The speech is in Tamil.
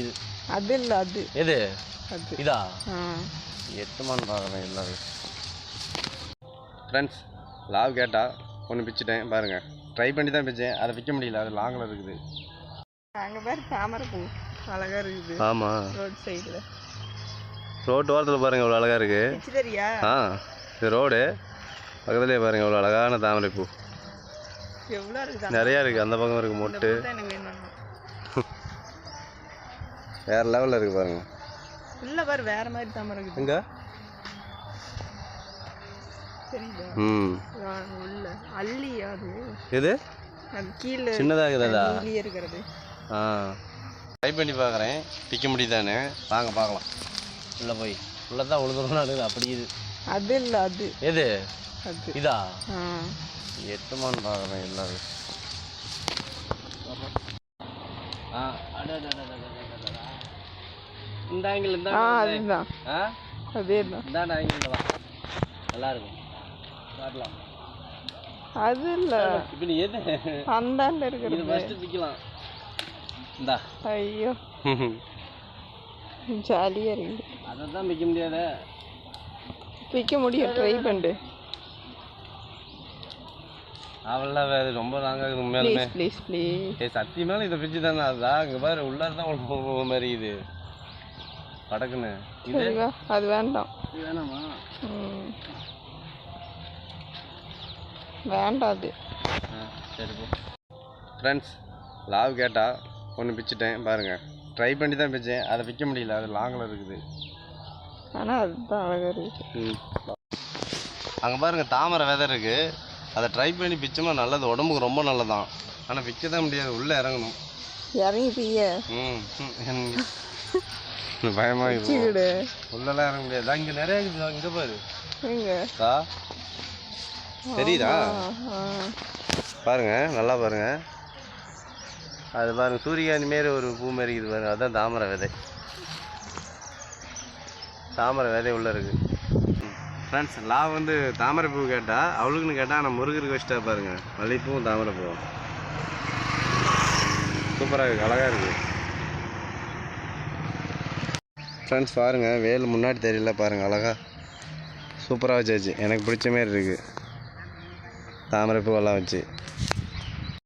இது அது இல்லை அது. எது? இதா? எட்டுமான்னு பார்க்குறேன் எல்லாரும். ஃப்ரெண்ட்ஸ் லாவ் கேட்டால் ஒன்று பிச்சுட்டேன் பாருங்கள் ட்ரை பண்ணி தான் பிச்சேன். அதை விற்க முடியல அது லாங்கில் இருக்குது. அங்கே பாரு தாமரை பூ. அழகா இருக்குது. ஆமாம் ரோட் சைடில் ரோட்டு ஓரத்தில் பாருங்கள் இவ்வளோ அழகாக இருக்குது பிச்சு தெரியா? ஆ இது ரோடு பக்கத்துலேயே பாருங்கள் இவ்வளோ அழகான தாமரை பூ. எவ்வளோ இருக்குது நிறையா இருக்குது அந்த பக்கம் இருக்குது மொட்டு. வேறு லெவலில் இருக்குது பாருங்கள் இல்லை பாரு வேற மாதிரி தாமரை இருக்குது எங்கே? ம். உள்ள. அள்ளியா அது. எது? அது கீழே சின்னதாக இருக்குதா? இருக்கிறது. ஆ. ட்ரை பண்ணி பார்க்குறேன் பிக்க முடியுதானே வாங்க பார்க்கலாம் உள்ளே போய். உள்ளே தான் உழுதுறோம்னு இருக்குது. அப்படி இது. அது இல்லை அது. எது? அது. இதா? எட்டுமான்னு பார்க்குறேன் எல்லாரும். இந்த ஆங்கிள் இந்த இந்த- அதுதான். அதே தான் இந்தாண்ட ஆங்கிள் வா. நல்லா இருக்கும் காட்டலாம். அது இல்லை இப்போ நீ எது? அந்தாண்ட இது இருக்கிறது ஃபஸ்ட்டு பிக்கலாம். இந்தா. ஐயோ. ஜாலியாக இருக்குது அதை தான் பிக்க முடியாதே. விற்க முடியும் ட்ரை பண்ணு அவள்லாம் வேறு ரொம்ப நாங்கள் உண்மையாலுமே. ப்ளீஸ் ப்ளீஸ் ப்ளீஸ் ஏ சத்தியமால இதை பிச்சு தானே அதுதான் இங்கே பாரு உள்ளார தான் ஒரு மாதிரி இது. படக்குன்னு அது வேண்டாம். வேணாமா. வேண்டாம் அது. சரி ஃப்ரெண்ட்ஸ் லாவ் கேட்டால் ஒன்று பிச்சுட்டேன் பாருங்கள் ட்ரை பண்ணி தான் பிச்சேன். அதை விற்க முடியல. அது லாங்கில் இருக்குது. ஆனால் அதுதான் அழகாக இருக்குது அங்கே பாருங்கள் தாமரை விதை இருக்குது அதை ட்ரை பண்ணி பிச்சோம்னா நல்லது. உடம்புக்கு ரொம்ப நல்லதான். ஆனால் விற்க தான் முடியாது. உள்ளே இறங்கணும். இறங்கி ம் ம், எனக்கு பயமாக இருக்குது உள்ளெல்லாம் இறங்க முடியாது. இங்கே நிறைய இருக்குது. இங்கே பாரு. தா. தெரியுதா. பாருங்க. நல்லா பாருங்க. அது பாருங்க. சூரியகாந்தி மாரி ஒரு பூ மாரி இருக்குது பாருங்க. அதுதான் தாமரை விதை. தாமரை விதை உள்ள இருக்கு. ஃப்ரெண்ட்ஸ் லா வந்து தாமரை பூ கேட்டா அவளுக்குன்னு கேட்டா நான் முருகருக்கு வச்சுட்டா பாருங்க. மல்லிகைப்பூவும் தாமரை பூவும் சூப்பராக இருக்கு. அழகா இருக்கு. ஃப்ரெண்ட்ஸ் பாருங்கள் வேல் முன்னாடி தெரியல பாருங்கள் அழகா. சூப்பராக வச்சாச்சு. எனக்கு பிடிச்ச மாரி இருக்குது தாமரை பூவெல்லாம் வச்சு.